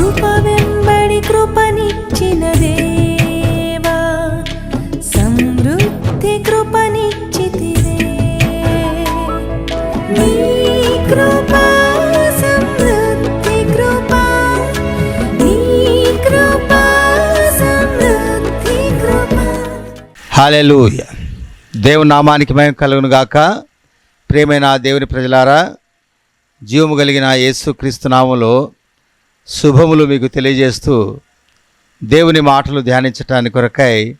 కృప వెంబడి కృపనిచ్చిన దేవా సమృద్ధి కృపనిచ్చితివే. నీ కృప సమృద్ధి కృప నీ కృప సమృద్ధి కృప. హాలెలూయ దేవుని నామానికి మేము కలుగును గాక. ప్రేమైన దేవుని ప్రజలారా జీవము కలిగిన యేసుక్రీస్తు నామంలో శుభములు మీకు తెలియజేస్తూ దేవుని మాటలు ధ్యానించటానికి కొరకై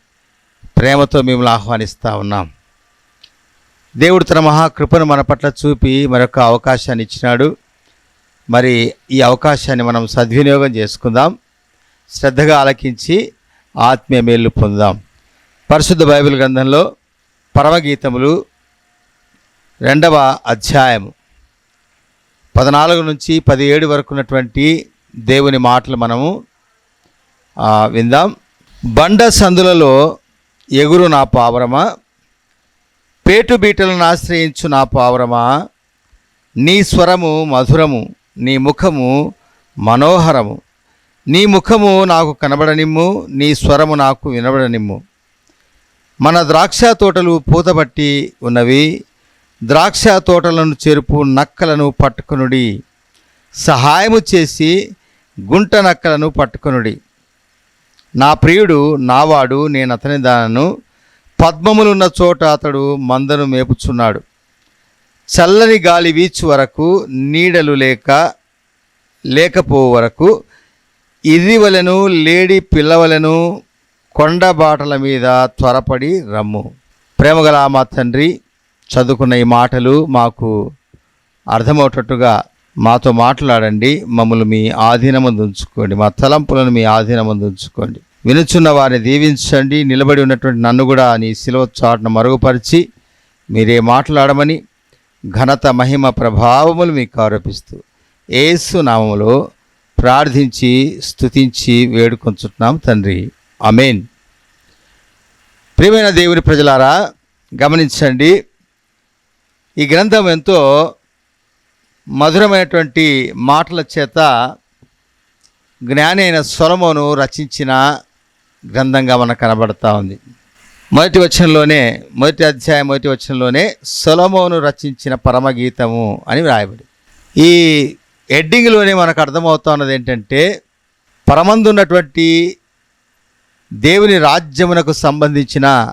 ప్రేమతో మిమ్మల్ని ఆహ్వానిస్తూ ఉన్నాం. దేవుడు తన మహాకృపను మన పట్ల చూపి మరొక అవకాశాన్ని ఇచ్చినాడు. మరి ఈ అవకాశాన్ని మనం సద్వినియోగం చేసుకుందాం. శ్రద్ధగా ఆలకించి ఆత్మీయ మేలు పొందాం. పరిశుద్ధ బైబిల్ గ్రంథంలో పరమగీతములు రెండవ అధ్యాయము పద్నాలుగు నుంచి పదిహేడు వరకు ఉన్నటువంటి దేవుని మాటలు మనము విందాం. బండ సందులలో ఎగురు నా పావరమా? పేటు బీటలను ఆశ్రయించు నా పావరమా? నీ స్వరము మధురము నీ ముఖము మనోహరము. నీ ముఖము నాకు కనబడనిమ్ము నీ స్వరము నాకు వినబడనిమ్ము. మన ద్రాక్ష తోటలు పూతబట్టి ఉన్నవి ద్రాక్ష తోటలను చెరుపు నక్కలను పట్టుకునుడి. సహాయము చేసి గుంట నక్కలను పట్టుకొనుడి. నా ప్రియుడు నావాడు నేను అతని దానను పద్మములున్న చోట అతడు మందను మేపుచున్నాడు. చల్లని గాలి వీచు వరకు నీడలు లేక లేకపో వరకు ఇదివలను లేడి పిల్లవలను కొండ బాటల మీద త్వరపడి రమ్ము. ప్రేమగల మా తండ్రి చదువుకున్న ఈ మాటలు మాకు అర్థమవుటట్టుగా మాతో మాట్లాడండి మమ్మల్ని మీ ఆధీనమందు ఉంచుకోండి మా తలంపులను మీ ఆధీనమందు ఉంచుకోండి. వినుచున్న వారిని దీవించండి నిలబడి ఉన్నటువంటి నన్ను కూడా నీ శిలువ చాటును మరుగుపరిచి మీరే మాట్లాడమని ఘనత మహిమ ప్రభావములు మీకు ఆరోపిస్తూ ఏసు నామములో ప్రార్థించి స్తుతించి వేడుకొంచుతున్నాం తండ్రి. అమేన్ ప్రియమైన దేవుని ప్రజలారా గమనించండి ఈ గ్రంథం ఎంతో మధురమైనటువంటి మాటల చేత జ్ఞాని అయిన సొలమోను రచించిన గ్రంథంగా మనకు కనబడతా ఉంది. మొదటి వచనంలోనే మొదటి అధ్యాయం మొదటి వచనంలోనే సొలమోను రచించిన పరమగీతము అని వ్రాయబడి. ఈ హెడ్డింగ్లోనే మనకు అర్థమవుతా ఉన్నది ఏంటంటే పరమందున్నటువంటి దేవుని రాజ్యమునకు సంబంధించిన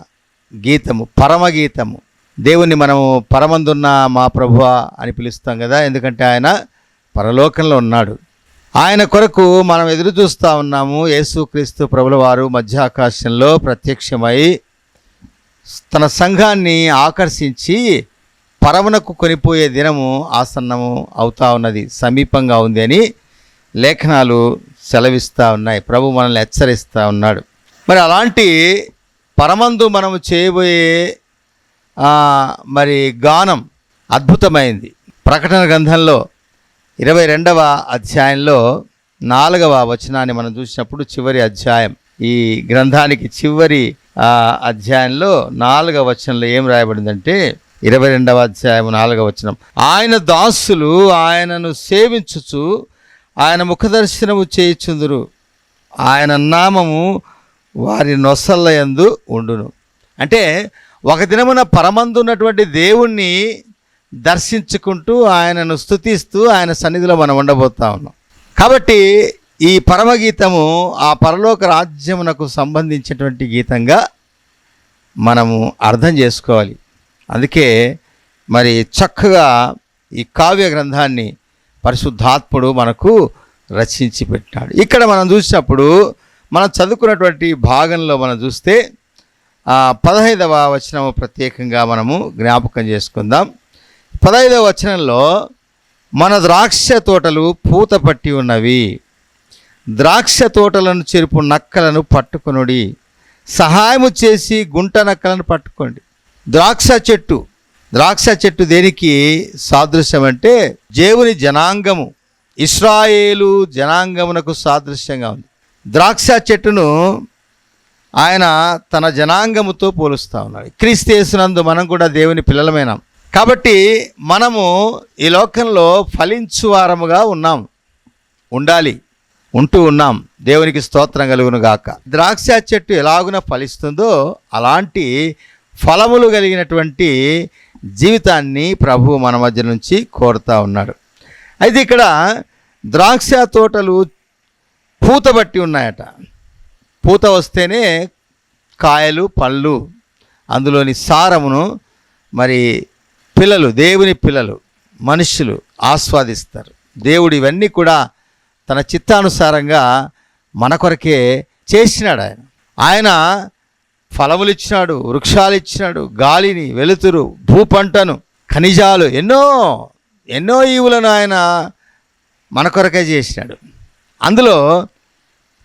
గీతము పరమగీతము. దేవుణ్ణి మనము పరమందున్న మా ప్రభువ అని పిలుస్తాం కదా ఎందుకంటే ఆయన పరలోకంలో ఉన్నాడు. ఆయన కొరకు మనం ఎదురు చూస్తూ ఉన్నాము యేసుక్రీస్తు ప్రభుల వారు మధ్య ఆకాశంలో ప్రత్యక్షమై తన సంఘాన్ని ఆకర్షించి పరమునకు కొనిపోయే దినము ఆసన్నము అవుతా ఉన్నది సమీపంగా ఉంది అని లేఖనాలు సెలవిస్తూ ఉన్నాయి. ప్రభు మనల్ని హెచ్చరిస్తూ ఉన్నాడు. మరి అలాంటి పరమందు మనము చేయబోయే మరి గానం అద్భుతమైంది. ప్రకటన గ్రంథంలో ఇరవై రెండవ అధ్యాయంలో నాలుగవ వచనాన్ని మనం చూసినప్పుడు చివరి అధ్యాయం ఈ గ్రంథానికి చివరి అధ్యాయంలో నాలుగవ వచనంలో ఏం రాయబడిందంటే ఇరవై రెండవ అధ్యాయం నాలుగవ వచనం ఆయన దాసులు ఆయనను సేవించుచు ఆయన ముఖదర్శనము చేయుచుందురు. ఆయన నామము వారి నొసల్లయందు ఉండును. అంటే ఒక దినమున పరమందు ఉన్నటువంటి దేవుణ్ణి దర్శించుకుంటూ ఆయనను స్తుతిస్తూ ఆయన సన్నిధిలో మనం ఉండబోతా ఉన్నాం. కాబట్టి ఈ పరమగీతము ఆ పరలోక రాజ్యమునకు సంబంధించినటువంటి గీతంగా మనము అర్థం చేసుకోవాలి. అందుకే మరి చక్కగా ఈ కావ్య గ్రంథాన్ని పరిశుద్ధాత్ముడు మనకు రచించి పెట్టాడు ఇక్కడ మనం చూసినప్పుడు మనం చదువుకున్నటువంటి భాగంలో మనం చూస్తే పదహైదవ వచనము ప్రత్యేకంగా మనము జ్ఞాపకం చేసుకుందాం. పదహైదవ వచనంలో మన ద్రాక్ష తోటలు పూత పట్టి ఉన్నవి. ద్రాక్ష తోటలను చెరుపు నక్కలను పట్టుకునుడి. సహాయము చేసి గుంట నక్కలను పట్టుకోండి ద్రాక్ష చెట్టు. ద్రాక్ష చెట్టు దేనికి సాదృశ్యం అంటే దేవుని జనాంగము ఇస్రాయేలు జనాంగమునకు సాదృశ్యంగా ఉంది. ద్రాక్ష చెట్టును ఆయన తన జనాంగముతో పోలుస్తూ ఉన్నాడు. క్రీస్తు యేసునందు మనం కూడా దేవుని పిల్లలమైనాం. కాబట్టి మనము ఈ లోకంలో ఫలించువారముగా ఉన్నాం. ఉండాలి. ఉంటూ ఉన్నాం. దేవునికి స్తోత్రం కలుగును గాక. ద్రాక్ష చెట్టు ఎలాగున ఫలిస్తుందో అలాంటి ఫలములు కలిగినటువంటి జీవితాన్ని ప్రభు మన మధ్య నుంచి కోరుతా ఉన్నాడు. అయితే ఇక్కడ ద్రాక్ష తోటలు పూతబట్టి ఉన్నాయట. పూత వస్తేనే కాయలు పళ్ళు అందులోని సారమును మరి పిల్లలు దేవుని పిల్లలు మనుషులు ఆస్వాదిస్తారు. దేవుడు ఇవన్నీ కూడా తన చిత్తానుసారంగా మన కొరకే చేసినాడు ఆయన. ఆయన ఫలములు ఇచ్చినాడు వృక్షాలు ఇచ్చినాడు గాలిని వెలుతురు భూపంటను ఖనిజాలు ఎన్నో ఎన్నో ఈవులను ఆయన మన కొరకే చేసినాడు. అందులో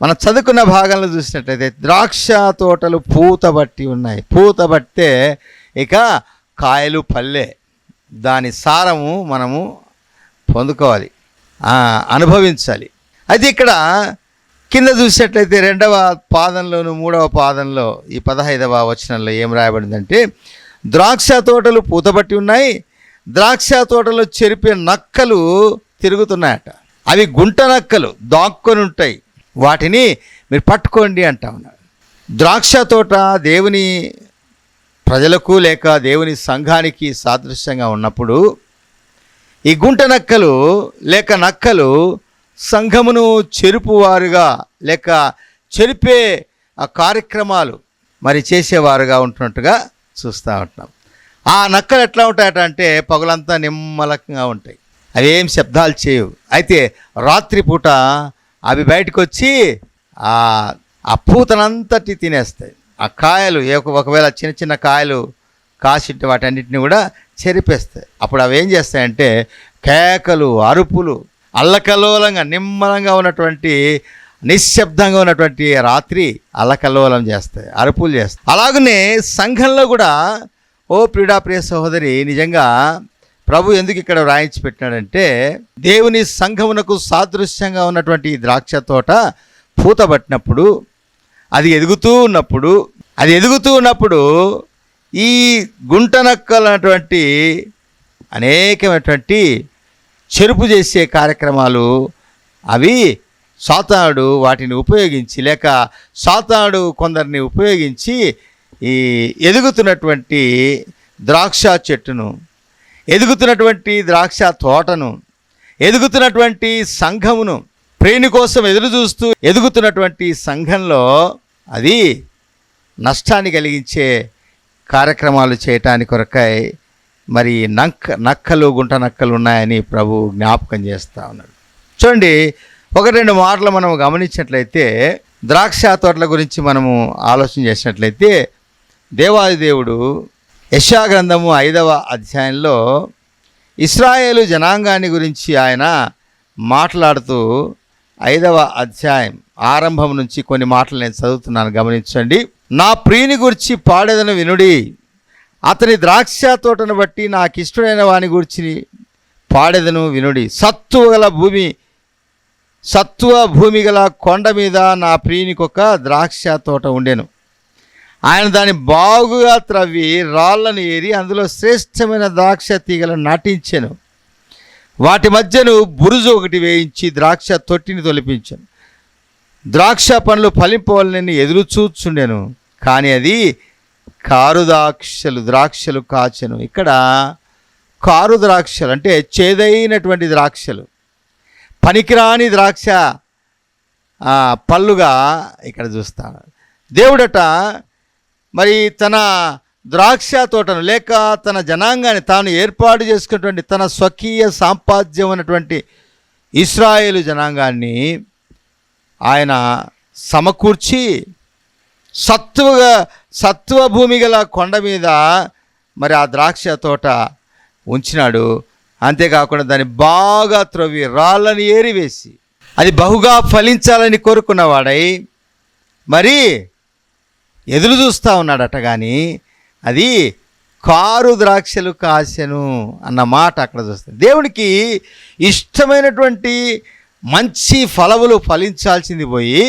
మనం చదువుకున్న భాగంలో చూసినట్లయితే ద్రాక్ష తోటలు పూత బట్టి ఉన్నాయి. పూత బట్టే ఇక కాయలు పల్లె. దాని సారము మనము పొందుకోవాలి. అనుభవించాలి. అయితే ఇక్కడ కింద చూసినట్లయితే రెండవ పాదంలోను మూడవ పాదంలో ఈ పదహైదవ వచనంలో ఏం రాయబడిందంటే ద్రాక్ష తోటలు పూతబట్టి ఉన్నాయి. ద్రాక్ష తోటలో చెరిపే నక్కలు తిరుగుతున్నాయట. అవి గుంట నక్కలు దాక్కొని ఉంటాయి. వాటిని మీరు పట్టుకోండి అంటా ఉన్నారు ద్రాక్ష తోట దేవుని ప్రజలకు లేక దేవుని సంఘానికి సాదృశ్యంగా ఉన్నప్పుడు ఈ గుంట నక్కలు లేక నక్కలు సంఘమును చెరుపువారుగా లేక చెరిపే ఆ కార్యక్రమాలు మరి చేసేవారుగా ఉంటున్నట్టుగా చూస్తూ ఉంటున్నాం. ఆ నక్కలు ఎట్లా ఉంటాయట అంటే పగులంతా నిమ్మలకంగా ఉంటాయి. అవి ఏం శబ్దాలు చేయవు. అయితే రాత్రిపూట అవి బయటకు వచ్చి ఆ పూతనంతటి తినేస్తాయి. ఆ కాయలు ఏ- ఒకవేళ చిన్న చిన్న కాయలు కాసింటే వాటన్నిటిని కూడా చెరిపేస్తాయి. అప్పుడు అవి ఏం చేస్తాయంటే కేకలు అరుపులు అల్లకల్లోలంగా నిమ్మలంగా ఉన్నటువంటి నిశ్శబ్దంగా ఉన్నటువంటి రాత్రి అల్లకల్లోలం చేస్తాయి అరుపులు చేస్తాయి. అలాగనే సంఘంలో కూడా ఓ ప్రియుడా ప్రియ సహోదరి నిజంగా ప్రభు ఎందుకు ఇక్కడ వ్రాయించి పెట్టినాడంటే దేవుని సంఘమునకు సాదృశ్యంగా ఉన్నటువంటి ఈ ద్రాక్ష తోట పూతబట్టినప్పుడు అది ఎదుగుతూ ఉన్నప్పుడు అది ఎదుగుతూ ఉన్నప్పుడు ఈ గుంటనక్కలటువంటి అనేకమైనటువంటి చెరుపు చేసే కార్యక్రమాలు అవి సాతానుడు వాటిని ఉపయోగించి లేక సాతానుడు కొందరిని ఉపయోగించి ఈ ఎదుగుతున్నటువంటి ద్రాక్ష చెట్టును ఎదుగుతున్నటువంటి ద్రాక్ష తోటను ఎదుగుతున్నటువంటి సంఘమును ప్రేణి కోసం ఎదురు చూస్తూ ఎదుగుతున్నటువంటి సంఘంలో అది నష్టాన్ని కలిగించే కార్యక్రమాలు చేయటానికి కొరకై మరి నక్క నక్కలు గుంట నక్కలు ఉన్నాయని ప్రభు జ్ఞాపకం చేస్తూ ఉన్నాడు. చూడండి ఒక రెండు మాటలు మనం గమనించినట్లయితే ద్రాక్ష తోటల గురించి మనము ఆలోచన చేసినట్లయితే దేవాది దేవుడు యశాగ్రంథము ఐదవ అధ్యాయంలో ఇస్రాయేలు జనాంగాన్ని గురించి ఆయన మాట్లాడుతూ ఐదవ అధ్యాయం ఆరంభం నుంచి కొన్ని మాటలు నేను చదువుతున్నాను గమనించండి. నా ప్రియుని గురించి పాడేదను వినుడి. అతని ద్రాక్ష తోటను బట్టి నాకు ఇష్టమైన వాని గురించి పాడేదను వినుడి. సత్తువ గల భూమి సత్వ భూమి గల కొండ మీద నా ప్రియునికి ఒక ద్రాక్ష తోట ఉండెను. ఆయన దాన్ని బాగుగా త్రవ్వి రాళ్ళను ఏరి అందులో శ్రేష్టమైన ద్రాక్ష తీగలను నాటించాను. వాటి మధ్యను బురుజు ఒకటి వేయించి ద్రాక్ష తొట్టిని తొలిపించాను. ద్రాక్ష పండ్లు ఫలింపవలనని ఎదురు చూచుండెను కానీ అది కారు ద్రాక్షలు ద్రాక్షలు కాచెను. ఇక్కడ కారు ద్రాక్షలు అంటే చేదైనటువంటి ద్రాక్షలు. పనికిరాని ద్రాక్ష పళ్ళుగా ఇక్కడ చూస్తాను. దేవుడట మరి తన ద్రాక్ష తోటను లేక తన జనాంగాన్ని తాను ఏర్పాటు చేసుకున్నటువంటి తన స్వకీయ సాంపాద్యం అన్నటువంటి ఇస్రాయేలు జనాంగాన్ని ఆయన సమకూర్చి సత్తువగా సత్వ భూమి గల కొండ మీద మరి ఆ ద్రాక్ష తోట ఉంచినాడు. అంతేకాకుండా దాన్ని బాగా త్రవ్వి రాళ్ళని ఏరివేసి అది బహుగా ఫలించాలని కోరుకున్నవాడై మరి ఎదురు చూస్తూ ఉన్నాడట కానీ అది కారు ద్రాక్షలు కాసెను అన్న మాట అక్కడ చూస్తుంది దేవుడికి ఇష్టమైనటువంటి మంచి ఫలములు ఫలించాల్సింది పోయి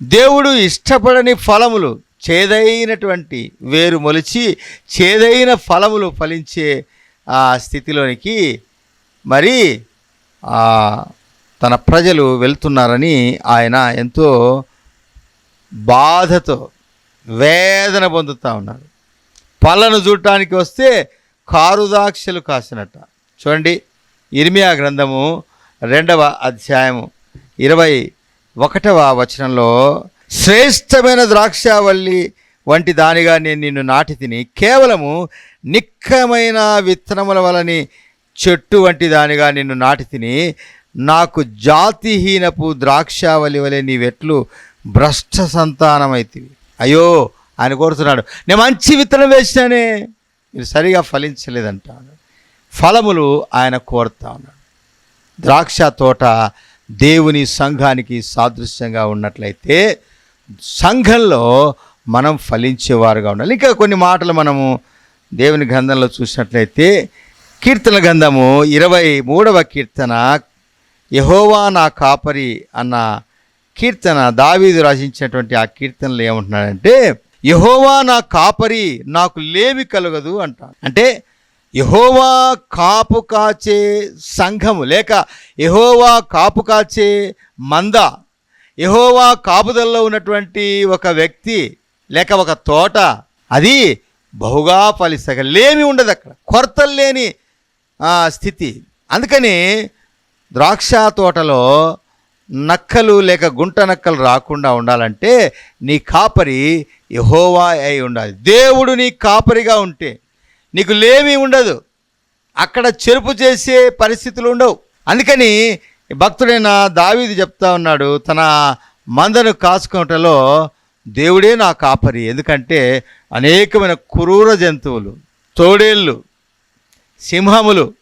దేవుడు ఇష్టపడని ఫలములు చేదైనటువంటి వేరు మొలిచి చేదైన ఫలములు ఫలించే ఆ స్థితిలోనికి మరి తన ప్రజలు వెళ్తున్నారని ఆయన ఎంతో బాధతో వేదన పొందుతూ ఉన్నారు. పళ్ళను చూడటానికి వస్తే కారుదాక్షలు కాసినట్ట. చూడండి ఇర్మియా గ్రంథము రెండవ అధ్యాయము ఇరవై ఒకటవ వచనంలో శ్రేష్టమైన ద్రాక్షావల్లి వంటి దానిగా నేను నిన్ను నాటి తిని కేవలము నిక్కమైన విత్తనముల వలని చెట్టు వంటి దానిగా నిన్ను నాటి తిని నాకు జాతిహీనపు ద్రాక్షావళి వలె నీవెట్లు భ్రష్ట సంతానమైతివి. అయ్యో ఆయన కోరుతున్నాడు నేను మంచి విత్తనం వేసినానే. మీరు సరిగా ఫలించలేదంటాను ఫలములు ఆయన కోరుతా ఉన్నాడు. ద్రాక్ష తోట దేవుని సంఘానికి సాదృశ్యంగా ఉన్నట్లయితే సంఘంలో మనం ఫలించేవారుగా ఉండాలి. ఇంకా కొన్ని మాటలు మనము దేవుని గ్రంథంలో చూసినట్లయితే కీర్తన గ్రంథము ఇరవై మూడవ కీర్తన యహోవా నా కాపరి అన్న కీర్తన దావీదు రచించినటువంటి ఆ కీర్తనలు ఏమంటున్నాడంటే యహోవా నా కాపరి నాకు లేమి కలగదు అంటాడు. అంటే యహోవా కాపు కాచే సంఘము లేక యహోవా కాపు కాచే మంద యహోవా కాపుదల్లో ఉన్నటువంటి ఒక వ్యక్తి లేక ఒక తోట అది బహుగా ఫలిస్తగ లేమి ఉండదు అక్కడ కొరతలు లేని స్థితి. అందుకని ద్రాక్ష తోటలో నక్కలు లేక గుంట నక్కలు రాకుండా ఉండాలంటే నీ కాపరి యహోవా అయి ఉండాలి. దేవుడు నీ కాపరిగా ఉంటే నీకు లేమి ఉండదు. అక్కడ చెరుపు చేసే పరిస్థితులు ఉండవు. అందుకని భక్తుడైన దావీది చెప్తా ఉన్నాడు తన మందను కాచుకోవటంలో దేవుడే నా కాపరి. ఎందుకంటే అనేకమైన క్రూర జంతువులు తోడేళ్ళు సింహములు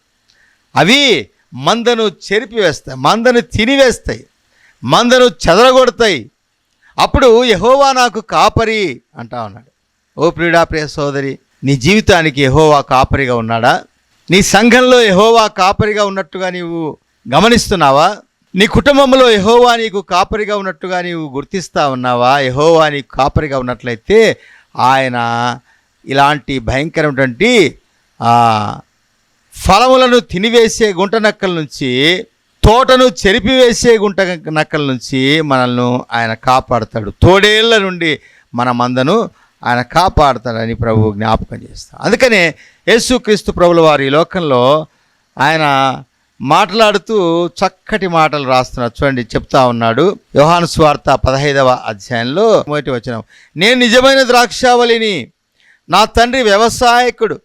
అవి మందను చెరిపివేస్తాయి మందను తినివేస్తాయి. మందను చెదరగొడతాయి. అప్పుడు యహోవా నాకు కాపరి అంటా ఉన్నాడు. ఓ ప్రియుడా ప్రియ సోదరి నీ జీవితానికి యహోవా కాపరిగా ఉన్నాడా? నీ సంఘంలో యహోవా కాపరిగా ఉన్నట్టుగా నీవు గమనిస్తున్నావా? నీ కుటుంబంలో యహోవా నీకు కాపరిగా ఉన్నట్టుగా నీవు గుర్తిస్తా ఉన్నావా? యహోవా నీకు కాపరిగా ఉన్నట్లయితే ఆయన ఇలాంటి భయంకరమైనటువంటి ఫలములను తినివేసే గుంట నక్కల నుంచి తోటను చెరిపివేసే గుంట నక్కల నుంచి మనల్ని ఆయన కాపాడతాడు. తోడేళ్ళ నుండి మన మందను ఆయన కాపాడతాడని ప్రభు జ్ఞాపకం చేస్తాడు. అందుకనే యేసుక్రీస్తు ప్రభుల వారి ఈ లోకంలో ఆయన మాట్లాడుతూ చక్కటి మాటలు రాస్తున్నారు. చూడండి చెప్తా ఉన్నాడు. యోహాను స్వార్త పదహైదవ అధ్యాయంలో మొదటి వచ్చిన నేను నిజమైన ద్రాక్షావళిని నా తండ్రి వ్యవసాయకుడు.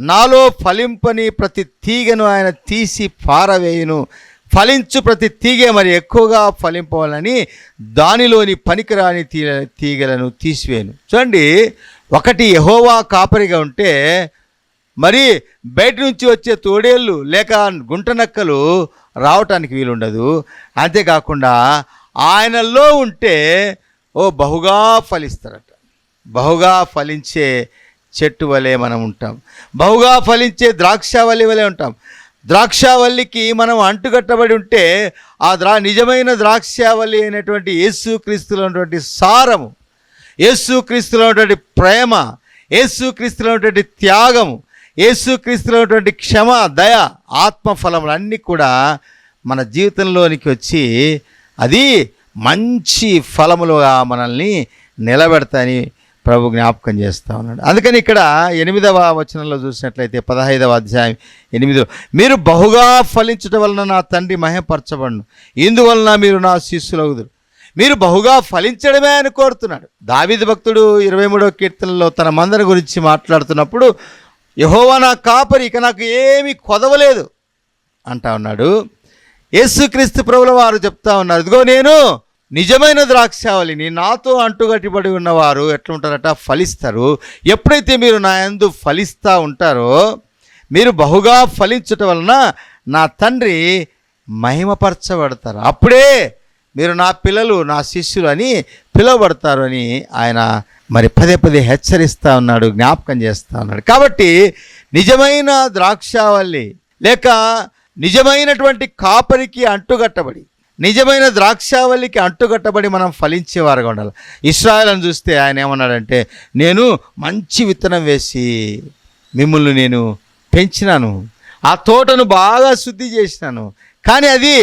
నాలో ఫలింపని ప్రతి తీగను ఆయన తీసి పారవేయును. ఫలించు ప్రతి తీగ మరి ఎక్కువగా ఫలింపవాలని దానిలోని పనికిరాని తీ తీగలను తీసివేను. చూడండి ఒకటి యహోవా కాపరిగా ఉంటే మరి బయట నుంచి వచ్చే తోడేళ్ళు లేక గుంటనక్కలు రావటానికి వీలుండదు. అంతేకాకుండా ఆయనలో ఉంటే ఓ బహుగా ఫలిస్తారట. బహుగా ఫలించే చెట్టు వలె మనం ఉంటాం. బహుగా ఫలించే ద్రాక్ష వలె వలె ఉంటాం. ద్రాక్షావల్లికి మనం అంటుకట్టబడి ఉంటే ఆ ద్రా నిజమైన ద్రాక్షావల్లి అయినటువంటి యేసుక్రీస్తులైనటువంటి సారము యేసుక్రీస్తులైనటువంటి ప్రేమ యేసుక్రీస్తులైనటువంటి త్యాగము యేసుక్రీస్తులైనటువంటి క్షమ దయ ఆత్మఫలములన్నీ కూడా మన జీవితంలోనికి వచ్చి అది మంచి ఫలములుగా మనల్ని నిలబెడతాయని ప్రభు జ్ఞాపకం చేస్తూ ఉన్నాడు. అందుకని ఇక్కడ ఎనిమిదవ వచనంలో చూసినట్లయితే పదహైదవ అధ్యాయం ఎనిమిదో మీరు బహుగా ఫలించటం వలన నా తండ్రి మహపరచబడును ఇందువలన మీరు నా శిష్యులవుదురు మీరు బహుగా ఫలించడమే అని కోరుతున్నాడు. దావిద భక్తుడు ఇరవై మూడవ కీర్తనలో తన మందరి గురించి మాట్లాడుతున్నప్పుడు యహోవా నా కాపరి ఇక నాకు ఏమీ కొదవలేదు అంటా ఉన్నాడు. యేసుక్రీస్తు ప్రభుల వారు చెప్తా ఉన్నారు. ఇదిగో నేను నిజమైన ద్రాక్షావళిని నాతో అంటుగట్టిబడి ఉన్నవారు ఎట్లుంటారట? ఫలిస్తారు. ఎప్పుడైతే మీరు నా యందు ఫలిస్తూ ఉంటారో మీరు బహుగా ఫలించటం వలన నా తండ్రి మహిమపరచబడతారు. అప్పుడే మీరు నా పిల్లలు నా శిష్యులు అని పిలువబడతారు అని ఆయన మరి పదే పదే హెచ్చరిస్తూ ఉన్నాడు జ్ఞాపకం చేస్తూ ఉన్నాడు. కాబట్టి నిజమైన ద్రాక్షావల్లి లేక నిజమైనటువంటి కాపరికి అంటుగట్టబడి నిజమైన ద్రాక్షావల్లికి అంటుకట్టబడి మనం ఫలించేవారుగా ఉండాలి. ఇస్రాయలను చూస్తే ఆయన ఏమన్నాడంటే నేను మంచి విత్తనం వేసి మిమ్మల్ని నేను పెంచినాను. ఆ తోటను బాగా శుద్ధి చేసినాను. కానీ అది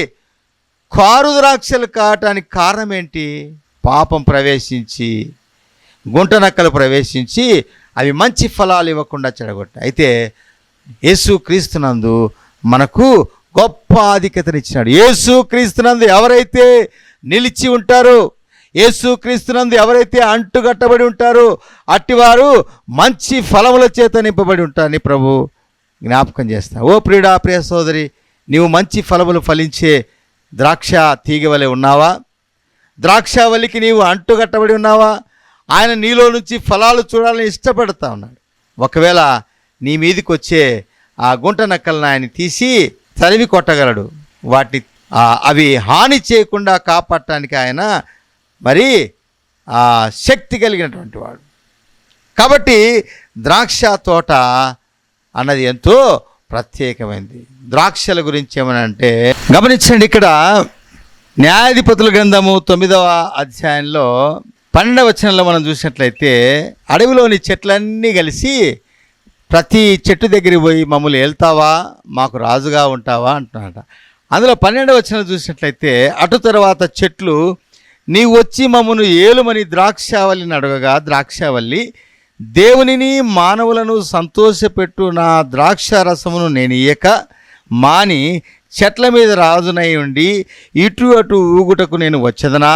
కారు ద్రాక్షలు కావటానికి కారణం ఏంటి పాపం ప్రవేశించి గుంట నక్కలు ప్రవేశించి అవి మంచి ఫలాలు ఇవ్వకుండా చెడగొట్ట అయితే యేసు క్రీస్తునందు మనకు గొప్ప ఆధిక్యతనిచ్చినాడు. యేసు క్రీస్తునందు ఎవరైతే నిలిచి ఉంటారో యేసు క్రీస్తునందు ఎవరైతే అంటుగట్టబడి ఉంటారో అట్టివారు మంచి ఫలముల చేత నింపబడి ఉంటారని ప్రభు జ్ఞాపకం చేస్తా. ఓ ప్రియుడా ప్రియ సోదరి నీవు మంచి ఫలములు ఫలించే ద్రాక్ష తీగవలే ఉన్నావా? ద్రాక్షావల్లికి నీవు అంటుగట్టబడి ఉన్నావా? ఆయన నీలో నుంచి ఫలాలు చూడాలని ఇష్టపడతా ఉన్నాడు. ఒకవేళ నీ మీదకి వచ్చే ఆ గుంట నక్కలను ఆయన తీసి తలివి కొట్టగలడు. వాటి అవి హాని చేయకుండా కాపాడటానికి ఆయన మరి శక్తి కలిగినటువంటి వాడు. కాబట్టి ద్రాక్ష తోట అన్నది ఎంతో ప్రత్యేకమైంది. ద్రాక్షల గురించి ఏమనంటే గమనించండి ఇక్కడ న్యాయాధిపతుల గ్రంథము తొమ్మిదవ అధ్యాయంలో పన్నెండవ వచనంలో మనం చూసినట్లయితే అడవిలోని చెట్లన్నీ కలిసి ప్రతి చెట్టు దగ్గరికి పోయి మమ్మల్ని వెళ్తావా మాకు రాజుగా ఉంటావా? అంటున్నాడట. అందులో పన్నెండవ వచ్చిన చూసినట్లయితే అటు తర్వాత చెట్లు నీవు వచ్చి మమ్మను ఏలుమని ద్రాక్షావల్లిని అడగగా ద్రాక్షావల్లి దేవునిని మానవులను సంతోషపెట్టు నా ద్రాక్ష రసమును నేను ఇయ్యక మాని చెట్ల మీద రాజునై ఉండి ఇటు అటు ఊగుటకు నేను వచ్చదనా?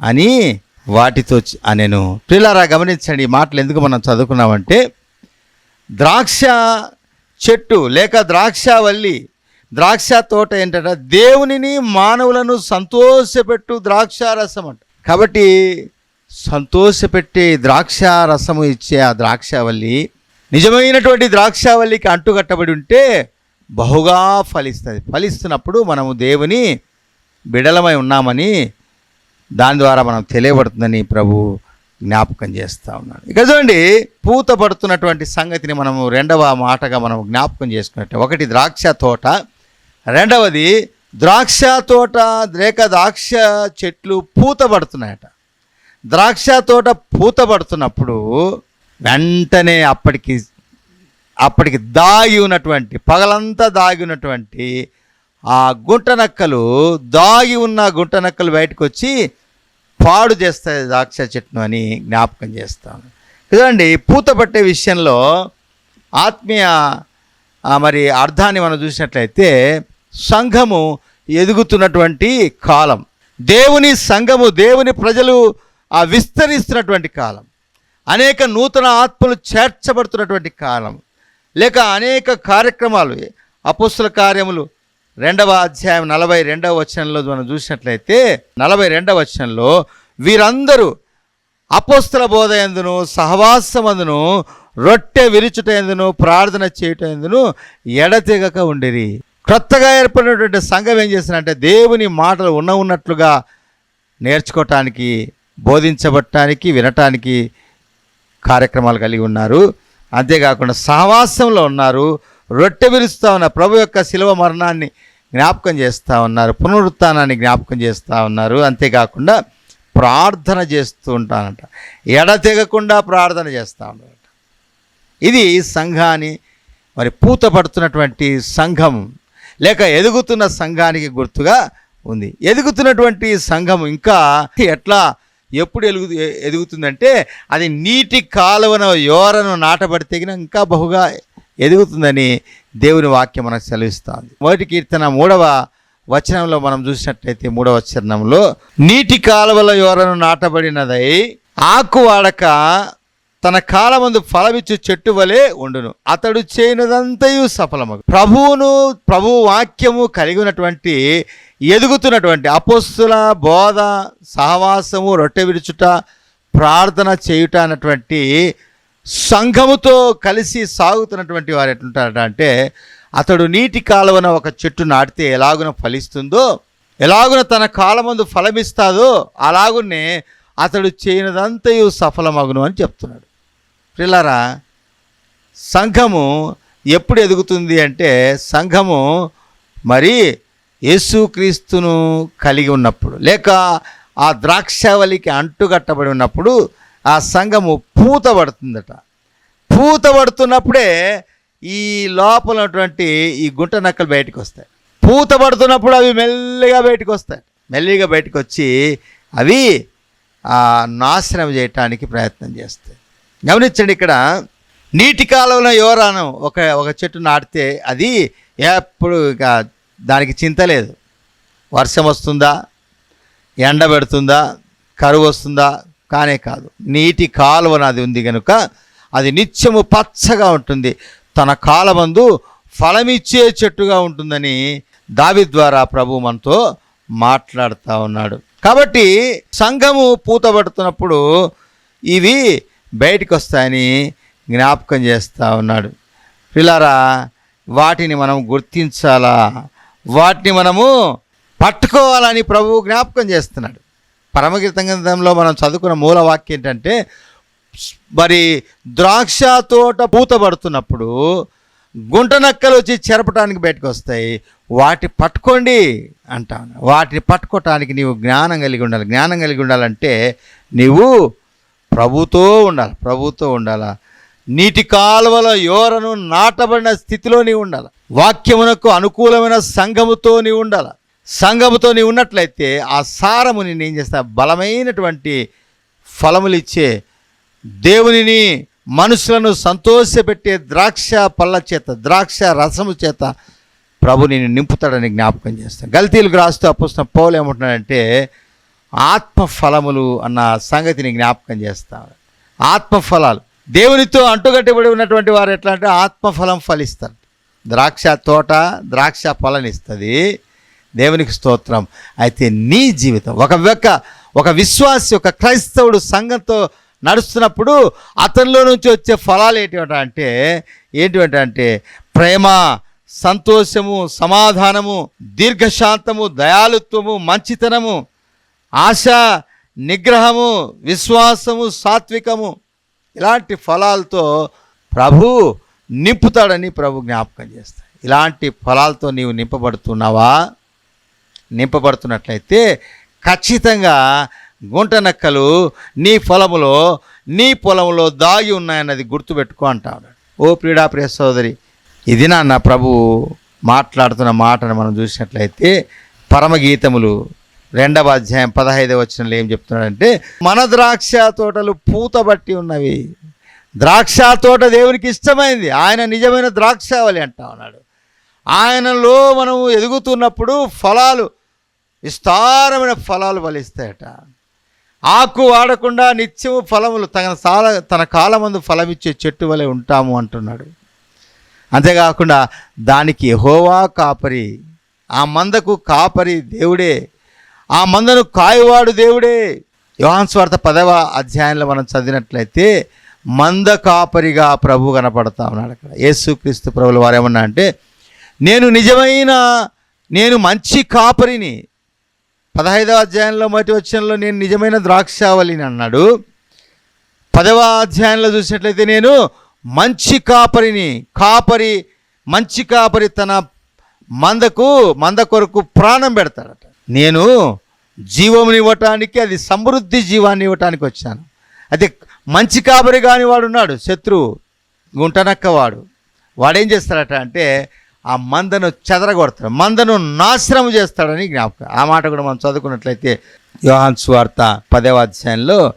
అని వాటితో అనెను. పిల్లరా గమనించండి ఈ మాటలు ఎందుకు మనం చదువుకున్నామంటే ద్రాక్ష చెట్టు లేక ద్రాక్షవల్లి ద్రాక్ష తోట ఏంటంటే దేవునిని మానవులను సంతోషపెట్టు ద్రాక్ష రసం అంట. కాబట్టి సంతోషపెట్టే ద్రాక్ష రసము ఇచ్చే ఆ ద్రాక్షవల్లి నిజమైనటువంటి ద్రాక్షవల్లికి అంటుకట్టబడి ఉంటే బహుగా ఫలిస్తుంది. ఫలిస్తున్నప్పుడు మనము దేవుని బిడలమై ఉన్నామని దాని ద్వారా మనం తెలియబడుతుందని ప్రభు జ్ఞాపకం చేస్తూ ఉన్నాడు. ఇక చూడండి పూత పడుతున్నటువంటి సంగతిని మనము రెండవ మాటగా మనం జ్ఞాపకం చేసుకున్నట్టు. ఒకటి ద్రాక్ష తోట రెండవది ద్రాక్ష తోట రేఖ ద్రాక్ష చెట్లు పూత పడుతున్నాయట. ద్రాక్ష తోట పూత పడుతున్నప్పుడు వెంటనే అప్పటికి అప్పటికి దాగి ఉన్నటువంటి పగలంతా దాగి ఉన్నటువంటి ఆ గుంట నక్కలు దాగి ఉన్న గుంట నక్కలు బయటకు వచ్చి పాడు చేస్తాయి ద్రాక్ష చెట్టును అని జ్ఞాపకం చేస్తాను. చూడండి పూత పట్టే విషయంలో ఆత్మీయ మరి అర్థాన్ని మనం చూసినట్లయితే సంఘము ఎదుగుతున్నటువంటి కాలం. దేవుని సంఘము దేవుని ప్రజలు ఆ విస్తరిస్తున్నటువంటి కాలం. అనేక నూతన ఆత్మలు చేర్చబడుతున్నటువంటి కాలం. లేక అనేక కార్యక్రమాలు అపుస్తుల కార్యములు రెండవ అధ్యాయం నలభై రెండవ వచనంలో మనం చూసినట్లయితే నలభై రెండవ వచనంలో వీరందరూ అపోస్తల బోధ ఎందును సహవాసమందును రొట్టె విరుచుట ఎందును ప్రార్థన చేయుట ఎందును ఎడతెగక ఉండిరి. క్రొత్తగా ఏర్పడినటువంటి సంఘం ఏం చేసినంటే దేవుని మాటలు ఉన్న ఉన్నట్లుగా నేర్చుకోవటానికి బోధించబట్టడానికి వినటానికి కార్యక్రమాలు కలిగి ఉన్నారు. అంతేకాకుండా సహవాసంలో ఉన్నారు. రొట్టె విరుస్తూ ఉన్న ప్రభు యొక్క శిలువ మరణాన్ని జ్ఞాపకం చేస్తూ ఉన్నారు. పునరుత్నాన్ని జ్ఞాపకం చేస్తూ ఉన్నారు. అంతేకాకుండా ప్రార్థన చేస్తూ ఉంటానంట. ఎడతెగకుండా ప్రార్థన చేస్తూ ఉన్నారట ఇది సంఘాన్ని మరి పూత పడుతున్నటువంటి సంఘం. లేక ఎదుగుతున్న సంఘానికి గుర్తుగా ఉంది. ఎదుగుతున్నటువంటి సంఘం ఇంకా ఎట్లా ఎప్పుడు ఎలుగు ఎదుగుతుందంటే అది నీటి కాలువన యోరను నాటబడితే ఇంకా బహుగా ఎదుగుతుందని దేవుని వాక్యం మనకు సెలవిస్తుంది. మొదటి కీర్తన మూడవ వచనంలో మనం చూసినట్లయితే మూడవ చరణంలో నీటి కాలువల యోరను నాటబడినదై ఆకు వాడక తన కాలమందు ఫలమిచ్చు చెట్టు వలె ఉండును. అతడు చేయనిదంతయు సఫలమగు. ప్రభువును ప్రభు వాక్యము కలిగి ఉన్నటువంటి ఎదుగుతున్నటువంటి అపోస్తుల బోధ సహవాసము రొట్టె విరుచుట ప్రార్థన చేయుట అన్నటువంటి సంఘముతో కలిసి సాగుతున్నటువంటి వారు ఎట్లుంటారట అంటే అతడు నీటి కాలువన ఒక చెట్టు నాటితే ఎలాగున ఫలిస్తుందో ఎలాగున తన కాలమందు ఫలమిస్తాదో అలాగునే అతడు చేయనదంతయు సఫలమగును అని చెప్తున్నాడు. పిల్లరా సంఘము ఎప్పుడు ఎదుగుతుంది అంటే సంఘము మరి యేసుక్రీస్తును కలిగి ఉన్నప్పుడు లేక ఆ ద్రాక్షావళికి అంటుకట్టబడి ఉన్నప్పుడు ఆ సంఘము పూత పడుతుందట పూత పడుతున్నప్పుడే ఈ లోపల ఉన్నటువంటి ఈ గుంట నక్కలు బయటకు వస్తాయి పూత పడుతున్నప్పుడు అవి మెల్లగా బయటకు వస్తాయి మెల్లిగా బయటకు వచ్చి అవి నాశనం చేయటానికి ప్రయత్నం చేస్తాయి. గమనించండి ఇక్కడ నీటి కాలంలో యోరాను ఒక ఒక చెట్టు నాటితే అది ఎప్పుడు ఇక దానికి చింత లేదు. వర్షం వస్తుందా? ఎండ పెడుతుందా? కరువు వస్తుందా? కానే కాదు. నీటి కాలువ నాది ఉంది కనుక అది నిత్యము పచ్చగా ఉంటుంది. తన కాలమందు ఫలమిచ్చే చెట్టుగా ఉంటుందని దావి ద్వారా ప్రభు మనతో మాట్లాడుతూ ఉన్నాడు. కాబట్టి సంఘము పూతబడుతున్నప్పుడు ఇవి బయటకు వస్తాయని జ్ఞాపకం చేస్తూ ఉన్నాడు. పిల్లరా వాటిని మనం గుర్తించాలా? వాటిని మనము పట్టుకోవాలని ప్రభువు జ్ఞాపకం చేస్తున్నాడు. పరమగీత మనం చదువుకున్న మూల వాక్యం ఏంటంటే మరి ద్రాక్ష తోట పూతబడుతున్నప్పుడు గుంట నక్కలు వచ్చి చెరపటానికి బయటకు వస్తాయి వాటి పట్టుకోండి అంటాను. వాటిని పట్టుకోవటానికి నీవు జ్ఞానం కలిగి ఉండాలి. జ్ఞానం కలిగి ఉండాలంటే నీవు ప్రభుతో ఉండాలి. ప్రభుతో ఉండాలా? నీటి కాలువల యోరను నాటబడిన స్థితిలో నీవు ఉండాలి? వాక్యమునకు అనుకూలమైన సంఘముతో నీవు ఉండాలి? సంఘముతో నీవు ఉన్నట్లయితే ఆ సారము నేను ఏం చేస్తా? బలమైనటువంటి ఫలములు ఇచ్చే దేవునిని మనుషులను సంతోషపెట్టే ద్రాక్ష పళ్ళ చేత ద్రాక్ష రసము చేత ప్రభు నేను నింపుతాడని జ్ఞాపకం చేస్తాను గల్తీలకు రాస్తూ అప్పుస్తున్న పౌలు ఏమంటున్నాడంటే ఆత్మ ఫలములు అన్న సంగతిని జ్ఞాపకం చేస్తాను ఆత్మ ఫలాలు దేవునితో అంటుగట్టబడి ఉన్నటువంటి వారు ఎట్లా అంటే ఆత్మఫలం ఫలిస్తారు. ద్రాక్ష తోట ద్రాక్ష ఫలనిస్తుంది దేవునికి స్తోత్రం. అయితే నీ జీవితం ఒక వెక్క ఒక విశ్వాసి ఒక క్రైస్తవుడు సంఘంతో నడుస్తున్నప్పుడు అతనిలో నుంచి వచ్చే ఫలాలు ఏంటి అంటే ఏంటి అంటే ప్రేమ సంతోషము సమాధానము దీర్ఘశాంతము దయాలుత్వము మంచితనము ఆశ నిగ్రహము విశ్వాసము సాత్వికము ఇలాంటి ఫలాలతో ప్రభు నింపుతాడని ప్రభు జ్ఞాపకం చేస్తాడు. ఇలాంటి ఫలాలతో నీవు నింపబడుతున్నావా? నింపబడుతున్నట్లయితే ఖచ్చితంగా గుంట నక్కలు నీ పొలములో నీ పొలంలో దాగి ఉన్నాయన్నది గుర్తుపెట్టుకో అంటాడు. ఉన్నాడు ఓ ప్రీడా ప్రియ సోదరి ఇది నా ప్రభు మాట్లాడుతున్న మాటను మనం చూసినట్లయితే పరమగీతములు రెండవ అధ్యాయం పదహైదవ వచనంలో ఏం చెప్తున్నాడంటే మన ద్రాక్ష తోటలు పూతబట్టి ఉన్నవి. ద్రాక్ష తోట దేవునికి ఇష్టమైంది. ఆయన నిజమైన ద్రాక్షావళి అంటా ఉన్నాడు. ఆయనలో మనం ఎదుగుతున్నప్పుడు ఫలాలు విస్తారమైన ఫలాలు ఫలిస్తాయట. ఆకు వాడకుండా నిత్యము ఫలములు తన సాల తన కాలమందు ఫలమిచ్చే చెట్టు వలె ఉంటాము అంటున్నాడు. అంతేకాకుండా దానికి హోవా కాపరి ఆ మందకు కాపరి దేవుడే ఆ మందను కాయవాడు దేవుడే. యోహాన్ స్వార్థ పదవ అధ్యాయంలో మనం చదివినట్లయితే మంద కాపరిగా ప్రభు కనపడతా ఉన్నాడు అక్కడ. యేసుక్రీస్తు ప్రభులు వారు ఏమన్నా అంటే నేను నిజమైన నేను మంచి కాపరిని. పదహైదవ అధ్యాయంలో మొదటి వచ్చంలో నేను నిజమైన ద్రాక్షావళిని అన్నాడు. పదవ అధ్యాయంలో చూసినట్లయితే నేను మంచి కాపరిని కాపరి మంచి కాపరి తన మందకు మంద కొరకు ప్రాణం పెడతాడట. నేను జీవముని ఇవ్వటానికి అది సమృద్ధి జీవాన్ని ఇవ్వటానికి వచ్చాను. అది మంచి కాపరి కాని వాడు ఉన్నాడు శత్రువు గుంటనక్కవాడు. వాడేం చేస్తాడట అంటే ఆ మందను చెదరగొడతాడు మందను నాశనం చేస్తాడని జ్ఞాపకం. ఆ మాట కూడా మనం చదువుకున్నట్లయితే యోహాన్ స్వార్త పదవ అధ్యాయంలో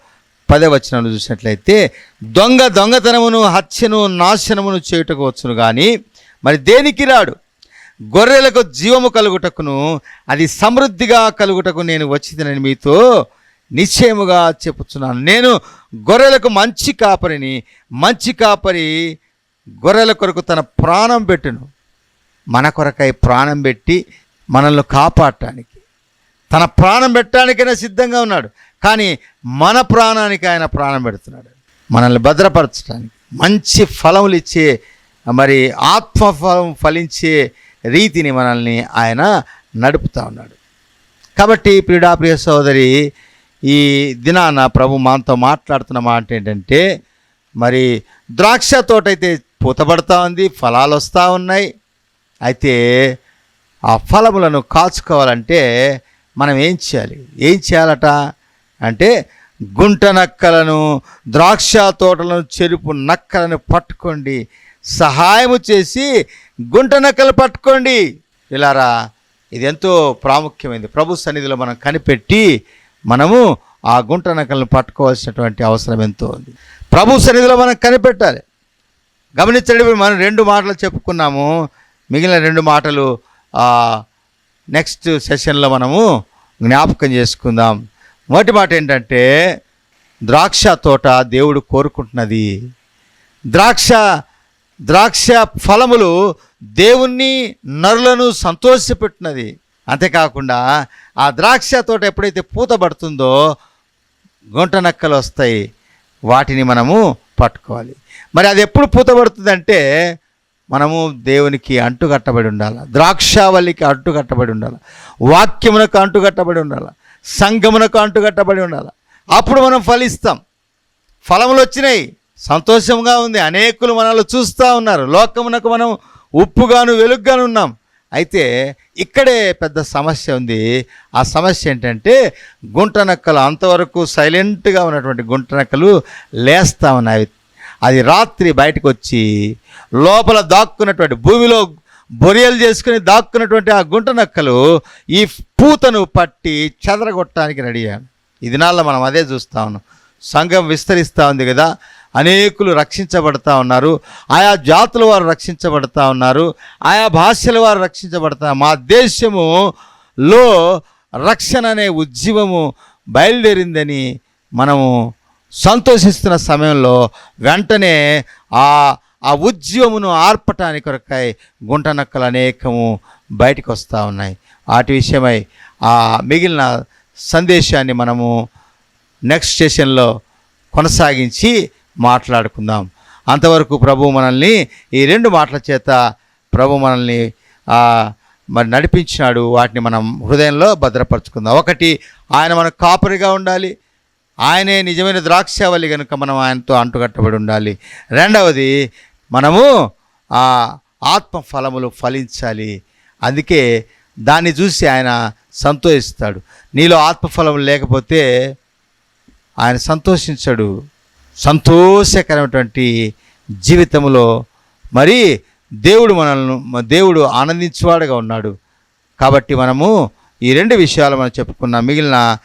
పదే వచనంలో చూసినట్లయితే దొంగ దొంగతనమును హత్యను నాశనమును చేయుటకు వచ్చును కానీ మరి దేనికి రాడు? గొర్రెలకు జీవము కలుగుటకును అది సమృద్ధిగా కలుగుటకు నేను వచ్చిందని మీతో నిశ్చయముగా చెప్పుచున్నాను. నేను గొర్రెలకు మంచి కాపరిని మంచి కాపరి గొర్రెల కొరకు తన ప్రాణం పెట్టును. మన కొరకై ప్రాణం పెట్టి మనల్ని కాపాడటానికి. తన ప్రాణం పెట్టడానికైనా సిద్ధంగా ఉన్నాడు. కానీ మన ప్రాణానికి ఆయన ప్రాణం పెడుతున్నాడు. మనల్ని భద్రపరచడానికి మంచి ఫలములు ఇచ్చే మరి ఆత్మఫలం ఫలించే రీతిని మనల్ని ఆయన నడుపుతా ఉన్నాడు. కాబట్టి ప్రియుడాప్రియ సోదరి ఈ దినాన ప్రభు మనతో మాట్లాడుతున్న మాట ఏంటంటే మరి ద్రాక్ష తోట అయితే పూతపడతా ఉంది ఫలాలు వస్తూ ఉన్నాయి. అయితే ఆ ఫలములను కాచుకోవాలంటే మనం ఏం చేయాలి? ఏం చేయాలట? అంటే గుంట నక్కలను ద్రాక్ష తోటలను చెరుపు నక్కలను పట్టుకోండి. సహాయము చేసి గుంట నక్కలు పట్టుకోండి. ఇలారా ఇది ఎంతో ప్రాముఖ్యమైనది ప్రభు సన్నిధిలో మనం కనిపెట్టి మనము ఆ గుంట నకలను పట్టుకోవాల్సినటువంటి అవసరం ఎంతో ఉంది. ప్రభు సన్నిధిలో మనం కనిపెట్టాలి. గమనించండి మనం రెండు మాటలు చెప్పుకున్నాము. మిగిలిన రెండు మాటలు నెక్స్ట్ సెషన్లో మనము జ్ఞాపకం చేసుకుందాం. మొదటి మాట ఏంటంటే ద్రాక్ష తోట దేవుడు కోరుకుంటున్నది. ద్రాక్ష ద్రాక్ష ఫలములు దేవుణ్ణి నరులను సంతోషపెట్టినది. అంతేకాకుండా ఆ ద్రాక్ష తోట ఎప్పుడైతే పూత పడుతుందో గుంట నక్కలు వస్తాయి. వాటిని మనము పట్టుకోవాలి. మరి అది ఎప్పుడు పూత పడుతుందంటే మనము దేవునికి అంటుకట్టబడి ఉండాలి? ద్రాక్షావల్లికి అంటుకట్టబడి ఉండాలి? వాక్యమునకు అంటుకట్టబడి ఉండాలి? సంఘమునకు అంటుకట్టబడి ఉండాలి? అప్పుడు మనం ఫలిస్తాం. ఫలములు వచ్చినాయి. సంతోషంగా ఉంది. అనేకులు మనల్ని చూస్తూ ఉన్నారు. లోకమునకు మనం ఉప్పుగాను వెలుగ్గాను ఉన్నాం. అయితే ఇక్కడే పెద్ద సమస్య ఉంది. ఆ సమస్య ఏంటంటే గుంట నక్కలు అంతవరకు సైలెంట్గా ఉన్నటువంటి గుంట నక్కలు లేస్తూ ఉన్నాయి. అది రాత్రి బయటకు వచ్చి లోపల దాక్కున్నటువంటి భూమిలో బొరియలు చేసుకుని దాక్కున్నటువంటి ఆ గుంట నక్కలు ఈ పూతను పట్టి చెదరగొట్టడానికి రెడీ అయ్యాను ఈ దినాల్లో మనం అదే చూస్తా ఉన్నాం. సంఘం విస్తరిస్తూ ఉంది కదా. అనేకులు రక్షించబడతా ఉన్నారు. ఆయా జాతుల వారు రక్షించబడతా ఉన్నారు. ఆయా భాషల వారు రక్షించబడతా మా దేశములో రక్షణ అనే ఉద్యమము బయలుదేరిందని మనము సంతోషిస్తున్న సమయంలో వెంటనే ఆ ఆ ఉద్యమమును ఆర్పటానికి కొరకై గుంట నక్కలు అనేకము బయటకు వస్తూ ఉన్నాయి. వాటి విషయమై ఆ మిగిలిన సందేశాన్ని మనము నెక్స్ట్ స్టేషన్లో కొనసాగించి మాట్లాడుకుందాం. అంతవరకు ప్రభు మనల్ని ఈ రెండు మాటల చేత ప్రభు మనల్ని మరి నడిపించినాడు. వాటిని మనం హృదయంలో భద్రపరచుకుందాం. ఒకటి ఆయన మనకు కాపరిగా ఉండాలి. ఆయనే నిజమైన ద్రాక్షావళి కనుక మనం ఆయనతో అంటుకట్టబడి ఉండాలి. రెండవది మనము ఆ ఆత్మ ఫలములు ఫలించాలి. అందుకే దాన్ని చూసి ఆయన సంతోషిస్తాడు. నీలో ఆత్మఫలం లేకపోతే ఆయన సంతోషించడు. సంతోషకరమైనటువంటి జీవితంలో మరి దేవుడు మనల్ని దేవుడు ఆనందించేవాడుగా ఉన్నాడు. కాబట్టి మనము ఈ రెండు విషయాలు మనం చెప్పుకున్న. మిగిలిన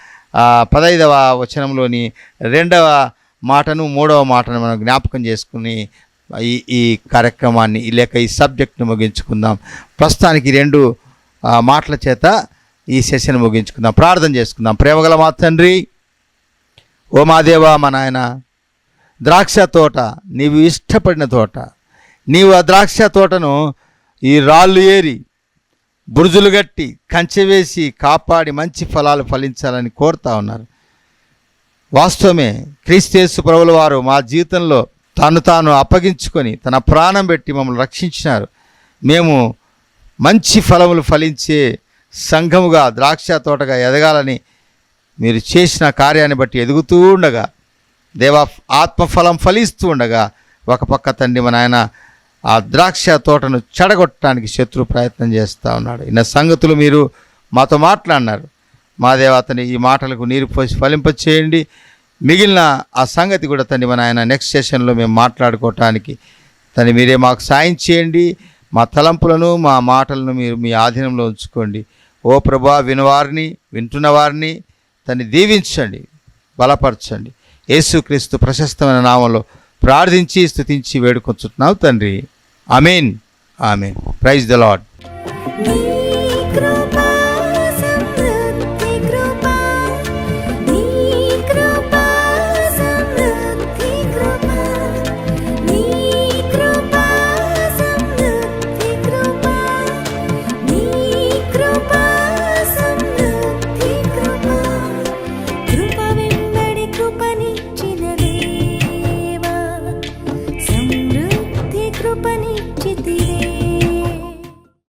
పదైదవ వచనంలోని రెండవ మాటను మూడవ మాటను మనం జ్ఞాపకం చేసుకుని ఈ ఈ కార్యక్రమాన్ని లేక ఈ సబ్జెక్ట్ను ముగించుకుందాం. ప్రస్తుతానికి రెండు మాటల చేత ఈ సెషన్ ముగించుకుందాం. ప్రార్థన చేసుకుందాం. ప్రేమగల మా తండ్రి ఓ మాదేవా మా నాయన ద్రాక్ష తోట నీవు ఇష్టపడిన తోట నీవు ఆ ద్రాక్ష తోటను ఈ రాళ్ళు ఏరి బురుజులు గట్టి కంచె వేసి కాపాడి మంచి ఫలాలు ఫలించాలని కోరుతా ఉన్నారు. వాస్తవమే క్రీస్తేసు ప్రభుల వారు మా జీవితంలో తను తాను అప్పగించుకొని తన ప్రాణం పెట్టి మమ్మల్ని రక్షించినారు. మేము మంచి ఫలములు ఫలించే సంఘముగా ద్రాక్ష తోటగా ఎదగాలని మీరు చేసిన కార్యాన్ని బట్టి ఎదుగుతూ ఉండగా దేవా ఆత్మఫలం ఫలిస్తూ ఉండగా ఒక పక్క తండ్రి మన ఆయన ఆ ద్రాక్ష తోటను చెడగొట్టడానికి శత్రు ప్రయత్నం చేస్తూ ఉన్నాడు. ఇన్న సంగతులు మీరు మాతో మాట్లాడినారు. మాదేవ అతని ఈ మాటలకు నీరు పోసి ఫలింపచేయండి మిగిలిన ఆ సంగతి కూడా తను మన ఆయన నెక్స్ట్ సెషన్లో మేము మాట్లాడుకోవటానికి తను మీరే మాకు సాయం చేయండి. మా తలంపులను మా మాటలను మీరు మీ ఆధీనంలో ఉంచుకోండి. ఓ ప్రభా వినవారిని వింటున్న వారిని తన్ని దీవించండి బలపరచండి. యేసుక్రీస్తు ప్రశస్తమైన నామంలో ప్రార్థించి స్తుతించి వేడుకొంచుతున్నావు తండ్రి. అమీన్ ఆమెన్ ప్రైజ్ ద లాడ్ నీ